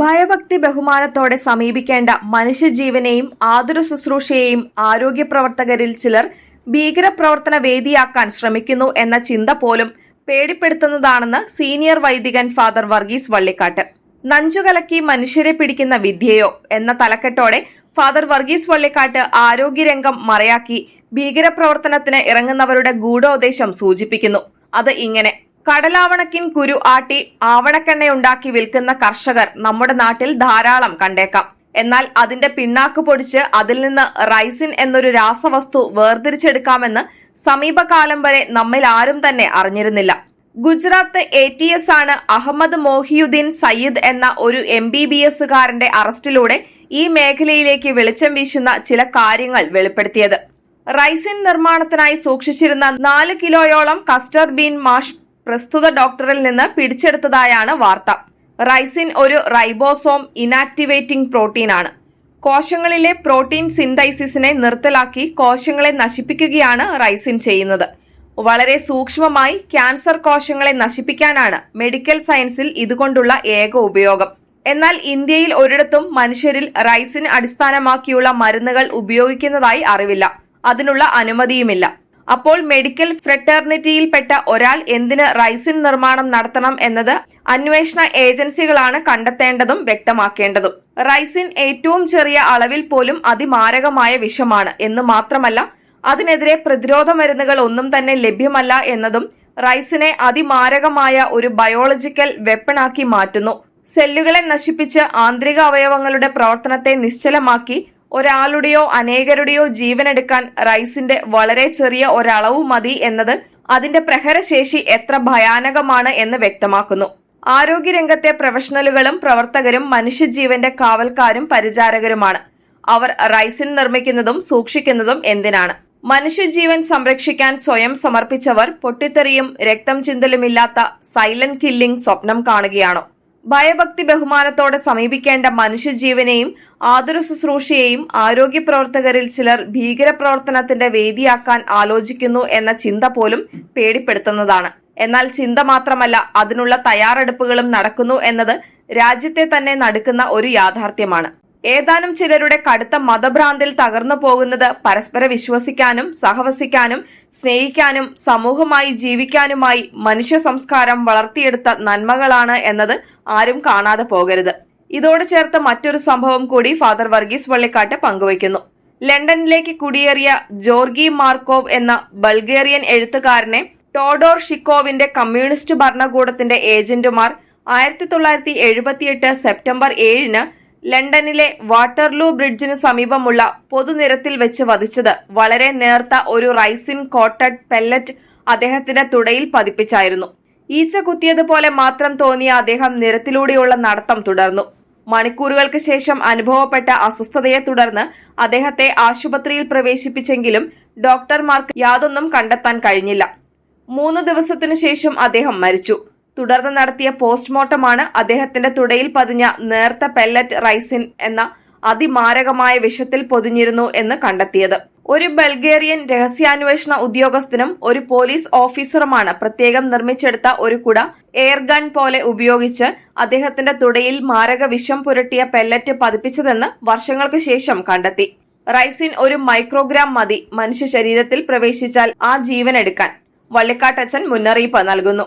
ഭയഭക്തി ബഹുമാനത്തോടെ സമീപിക്കേണ്ട മനുഷ്യജീവനെയും ആതുര ശുശ്രൂഷയെയും ആരോഗ്യ പ്രവർത്തകരിൽ ചിലർ ഭീകരപ്രവർത്തന വേദിയാക്കാൻ ശ്രമിക്കുന്നു എന്ന ചിന്ത പോലും പേടിപ്പെടുത്തുന്നതാണെന്ന് സീനിയർ വൈദികൻ ഫാദർ വർഗീസ് വള്ളിക്കാട്ട്. നഞ്ചുകലക്കി മനുഷ്യരെ പിടിക്കുന്ന വിദ്യയോ എന്ന തലക്കെട്ടോടെ ഫാദർ വർഗീസ് വള്ളിക്കാട്ട് ആരോഗ്യരംഗം മറയാക്കി ഭീകരപ്രവർത്തനത്തിന് ഇറങ്ങുന്നവരുടെ ഗൂഢോദ്ദേശം സൂചിപ്പിക്കുന്നു. അത് ഇങ്ങനെ കടലാവണക്കിൻ കുരു ആട്ടി ആവണക്കെണ്ണയുണ്ടാക്കി വിൽക്കുന്ന കർഷകർ നമ്മുടെ നാട്ടിൽ ധാരാളം കണ്ടേക്കാം. എന്നാൽ അതിന്റെ പിണ്ണാക്ക് പൊടിച്ച് അതിൽ നിന്ന് റൈസിൻ എന്നൊരു രാസവസ്തു വേർതിരിച്ചെടുക്കാമെന്ന് സമീപകാലം വരെ നമ്മിൽ ആരും തന്നെ അറിഞ്ഞിരുന്നില്ല. ഗുജറാത്ത് എ ടി എസ് ആണ് അഹമ്മദ് മോഹിയുദ്ദീൻ സയ്യിദ് എന്ന ഒരു എം ബി ബി എസുകാരന്റെ അറസ്റ്റിലൂടെ ഈ മേഖലയിലേക്ക് വെളിച്ചം വീശുന്ന ചില കാര്യങ്ങൾ വെളിപ്പെടുത്തിയത്. റൈസിൻ നിർമ്മാണത്തിനായി സൂക്ഷിച്ചിരുന്ന നാല് കിലോയോളം കസ്റ്റർ ബീൻ മാഷ് പ്രസ്തുത ഡോക്ടറിൽ നിന്ന് പിടിച്ചെടുത്തതായാണ് വാർത്ത. റൈസിൻ ഒരു റൈബോസോം ഇനാക്ടിവേറ്റിംഗ് പ്രോട്ടീനാണ്. കോശങ്ങളിലെ പ്രോട്ടീൻ സിന്തൈസിസിനെ നിർത്തലാക്കി കോശങ്ങളെ നശിപ്പിക്കുകയാണ് റൈസിൻ ചെയ്യുന്നത്. വളരെ സൂക്ഷ്മമായി ക്യാൻസർ കോശങ്ങളെ നശിപ്പിക്കാനാണ് മെഡിക്കൽ സയൻസിൽ ഇതുകൊണ്ടുള്ള ഏക ഉപയോഗം. എന്നാൽ ഇന്ത്യയിൽ ഒരിടത്തും മനുഷ്യരിൽ റൈസിൻ അടിസ്ഥാനമാക്കിയുള്ള മരുന്നുകൾ ഉപയോഗിക്കുന്നതായി അറിവില്ല. അതിനുള്ള അനുമതിയുമില്ല. അപ്പോൾ മെഡിക്കൽ ഫ്രെറ്റേർണിറ്റിയിൽപ്പെട്ട ഒരാൾ എന്തിന് റൈസിൻ നിർമ്മാണം നടത്തണം എന്നത് അന്വേഷണ ഏജൻസികളാണ് കണ്ടെത്തേണ്ടതും വ്യക്തമാക്കേണ്ടതും. റൈസിൻ ഏറ്റവും ചെറിയ അളവിൽ പോലും അതിമാരകമായ വിഷമാണ് എന്ന് മാത്രമല്ല അതിനെതിരെ പ്രതിരോധ മരുന്നുകൾ ഒന്നും തന്നെ ലഭ്യമല്ല എന്നതും റൈസിനെ അതിമാരകമായ ഒരു ബയോളജിക്കൽ വെപ്പണാക്കി മാറ്റുന്നു. സെല്ലുകളെ നശിപ്പിച്ച് ആന്തരിക അവയവങ്ങളുടെ പ്രവർത്തനത്തെ നിശ്ചലമാക്കി ഒരാളുടെയോ അനേകരുടെയോ ജീവനെടുക്കാൻ റൈസിന്റെ വളരെ ചെറിയ ഒരളവ് മതി എന്നത് അതിന്റെ പ്രഹരശേഷി എത്ര ഭയാനകമാണ് എന്ന് വ്യക്തമാക്കുന്നു. ആരോഗ്യരംഗത്തെ പ്രൊഫഷണലുകളും പ്രവർത്തകരും മനുഷ്യജീവന്റെ കാവൽക്കാരും പരിചാരകരുമാണ്. അവർ റൈസിൻ നിർമ്മിക്കുന്നതും സൂക്ഷിക്കുന്നതും എന്തിനാണ്? മനുഷ്യജീവൻ സംരക്ഷിക്കാൻ സ്വയം സമർപ്പിച്ചവർ പൊട്ടിത്തെറിയും രക്തം ചിന്തലുമില്ലാത്ത സൈലന്റ് കില്ലിംഗ് സ്വപ്നം കാണുകയാണോ? ഭയഭക്തി ബഹുമാനത്തോടെ സമീപിക്കേണ്ട മനുഷ്യജീവനെയും ആതുര ശുശ്രൂഷയെയും ആരോഗ്യ പ്രവർത്തകരിൽ ചിലർ ഭീകരപ്രവർത്തനത്തിന്റെ വേദിയാക്കാൻ ആലോചിക്കുന്നു എന്ന ചിന്ത പോലും പേടിപ്പെടുത്തുന്നതാണ്. എന്നാൽ ചിന്ത മാത്രമല്ല അതിനുള്ള തയ്യാറെടുപ്പുകളും നടക്കുന്നു എന്നത് രാജ്യത്തെ തന്നെ നടക്കുന്ന ഒരു യാഥാർത്ഥ്യമാണ്. ഏതാനും ചിലരുടെ കടുത്ത മതഭ്രാന്തിൽ തകർന്നു പോകുന്നത് പരസ്പര വിശ്വസിക്കാനും സഹവസിക്കാനും സ്നേഹിക്കാനും സമൂഹമായി ജീവിക്കാനുമായി മനുഷ്യ സംസ്കാരം വളർത്തിയെടുത്ത നന്മകളാണ് എന്നത് ആരും കാണാതെ പോകരുത്. ഇതോട് ചേർത്ത് മറ്റൊരു സംഭവം കൂടി ഫാദർ വർഗീസ് വള്ളിക്കാട്ട് പങ്കുവയ്ക്കുന്നു. ലണ്ടനിലേക്ക് കുടിയേറിയ ജോർഗി മാർക്കോവ് എന്ന ബൾഗേറിയൻ എഴുത്തുകാരനെ ടോഡോർ ഷിക്കോവിന്റെ കമ്മ്യൂണിസ്റ്റ് ഭരണകൂടത്തിന്റെ ഏജന്റുമാർ ആയിരത്തി തൊള്ളായിരത്തി എഴുപത്തിയെട്ട് സെപ്റ്റംബർ ഏഴിന് ലണ്ടനിലെ വാട്ടർലൂ ബ്രിഡ്ജിന് സമീപമുള്ള പൊതുനിരത്തിൽ വെച്ച് വധിച്ചത് വളരെ നേർത്ത ഒരു റൈസിൻ കോട്ടഡ് പെല്ലറ്റ് അദ്ദേഹത്തിന്റെ തുടയിൽ പതിപ്പിച്ചായിരുന്നു. ഈച്ച കുത്തിയതുപോലെ മാത്രം തോന്നിയ അദ്ദേഹം നിരത്തിലൂടെയുള്ള നടത്തം തുടർന്നു. മണിക്കൂറുകൾക്ക് ശേഷം അനുഭവപ്പെട്ട അസ്വസ്ഥതയെ തുടർന്ന് അദ്ദേഹത്തെ ആശുപത്രിയിൽ പ്രവേശിപ്പിച്ചെങ്കിലും ഡോക്ടർമാർക്ക് യാതൊന്നും കണ്ടെത്താൻ കഴിഞ്ഞില്ല. മൂന്ന് ദിവസത്തിനു ശേഷം അദ്ദേഹം മരിച്ചു. തുടർന്ന് നടത്തിയ പോസ്റ്റ്മോർട്ടമാണ് അദ്ദേഹത്തിന്റെ തുടയിൽ പതിഞ്ഞ നേർത്ത പെല്ലറ്റ് റൈസിൻ എന്ന അതിമാരകമായ വിഷത്തിൽ പൊതിഞ്ഞിരുന്നു എന്ന് കണ്ടെത്തിയത്. ഒരു ബൾഗേറിയൻ രഹസ്യാന്വേഷണ ഉദ്യോഗസ്ഥനും ഒരു പോലീസ് ഓഫീസറുമാണ് പ്രത്യേകം നിർമ്മിച്ചെടുത്ത ഒരു കുട എയർഗൺ പോലെ ഉപയോഗിച്ച് അദ്ദേഹത്തിന്റെ തുടയിൽ മാരക വിഷം പുരട്ടിയ പെല്ലറ്റ് പതിപ്പിച്ചതെന്ന് വർഷങ്ങൾക്ക് ശേഷം കണ്ടെത്തി. റൈസിൻ ഒരു മൈക്രോഗ്രാം മതി മനുഷ്യ ശരീരത്തിൽ പ്രവേശിച്ചാൽ ആ ജീവൻ ജീവനെടുക്കാൻ. വള്ളിക്കാട്ടച്ചൻ മുന്നറിയിപ്പ് നൽകുന്നു.